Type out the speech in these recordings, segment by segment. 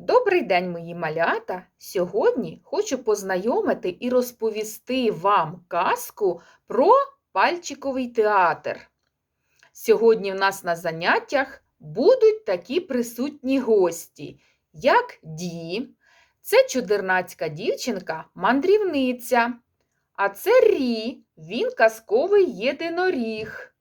Добрий день, мої малята! Сьогодні хочу познайомити і розповісти вам казку про пальчиковий театр. Сьогодні в нас на заняттях будуть такі присутні гості, як Ді, це чудернацька дівчинка мандрівниця, а це Рі, він казковий єдиноріг.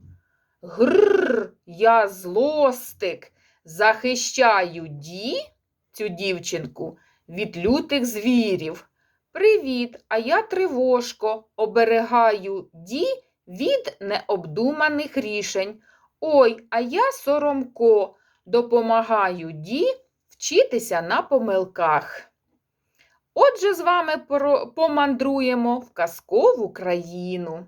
Гррр, я злостик, захищаю Ді цю дівчинку від лютих звірів. Привіт, а я тривожко, оберегаю ді від необдуманих рішень. Ой, а я соромко, допомагаю ді вчитися на помилках. Отже, з вами помандруємо в казкову країну.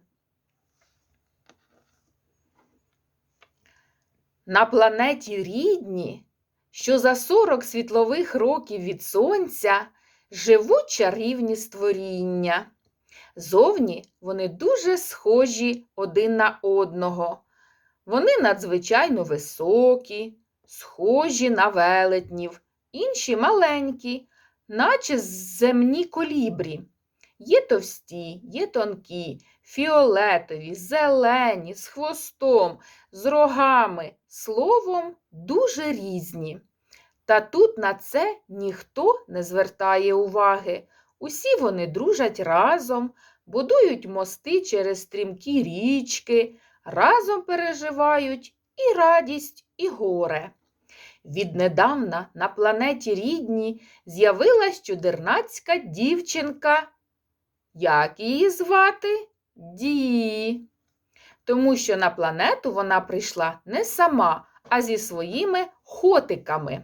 На планеті рідні що за 40 світлових років від сонця живуть чарівні створіння. Зовні вони дуже схожі один на одного. Вони надзвичайно високі, схожі на велетнів, інші маленькі, наче земні колібрі. Є товсті, є тонкі, фіолетові, зелені, з хвостом, з рогами, словом, дуже різні. Та тут на це ніхто не звертає уваги. Усі вони дружать разом, будують мости через стрімкі річки, разом переживають і радість, і горе. Віднедавна на планеті рідні з'явилась чудернацька дівчинка. Як її звати? Ді. Тому що на планету вона прийшла не сама, а зі своїми хотиками.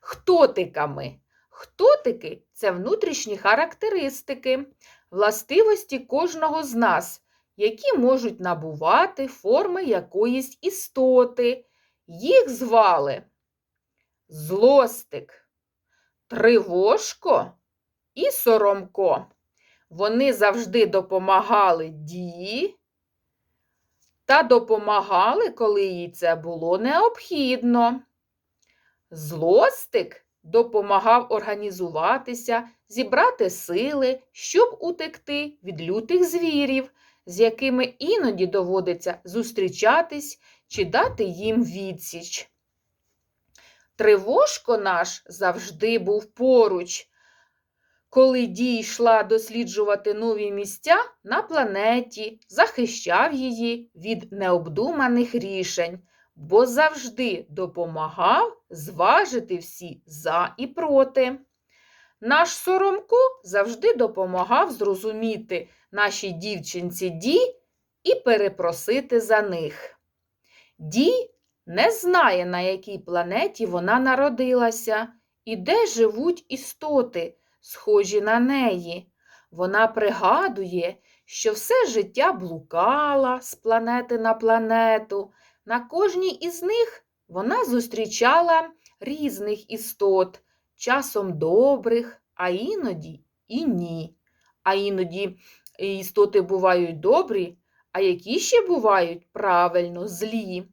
Хтотиками. Хтотики це внутрішні характеристики, властивості кожного з нас, які можуть набувати форми якоїсь істоти. Їх звали злостик, тривожко і соромко. Вони завжди допомагали Ді та допомагали, коли їй це було необхідно. Злостик допомагав організуватися, зібрати сили, щоб утекти від лютих звірів, з якими іноді доводиться зустрічатись чи дати їм відсіч. Тривожко наш завжди був поруч. Коли Ді йшла досліджувати нові місця на планеті, захищав її від необдуманих рішень, бо завжди допомагав зважити всі за і проти. Наш Соромко завжди допомагав зрозуміти нашій дівчинці Ді і перепросити за них. Ді не знає, на якій планеті вона народилася і де живуть істоти, схожі на неї. Вона пригадує, що все життя блукала з планети на планету. На кожній із них вона зустрічала різних істот, часом добрих, а іноді і ні. А іноді істоти бувають добрі, а які ще бувають правильно злі.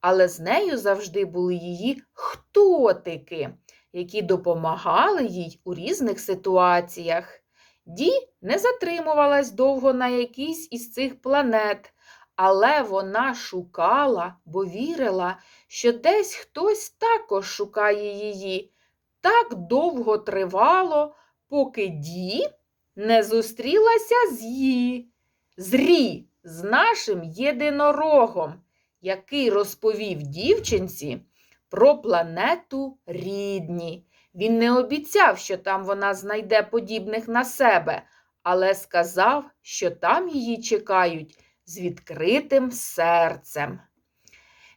Але з нею завжди були її хтотики, які допомагали їй у різних ситуаціях. Ді не затримувалась довго на якійсь із цих планет, але вона шукала, бо вірила, що десь хтось також шукає її. Так довго тривало, поки Ді не зустрілася з її, з Рі, з нашим єдинорогом, який розповів дівчинці про планету рідні. Він не обіцяв, що там вона знайде подібних на себе, але сказав, що там її чекають з відкритим серцем.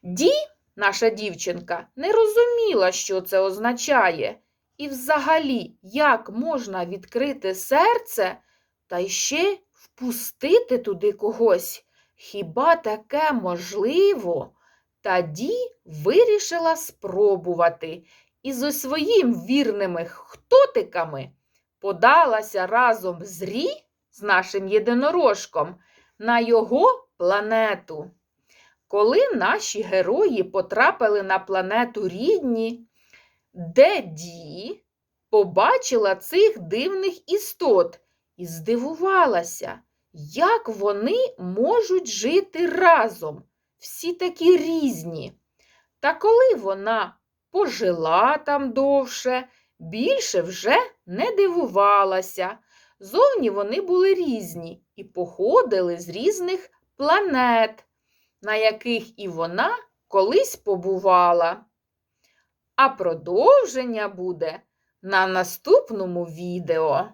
Ді, наша дівчинка, не розуміла, що це означає, і взагалі, як можна відкрити серце та ще впустити туди когось. Хіба таке можливо? Та Ді вирішила спробувати і зі своїм вірними хтотиками подалася разом з Рі, з нашим єдинорожком, на його планету. Коли наші герої потрапили на планету рідні, де Ді побачила цих дивних істот і здивувалася, як вони можуть жити разом, всі такі різні. Та коли вона пожила там довше, більше вже не дивувалася. Зовні вони були різні і походили з різних планет, на яких і вона колись побувала. А продовження буде на наступному відео.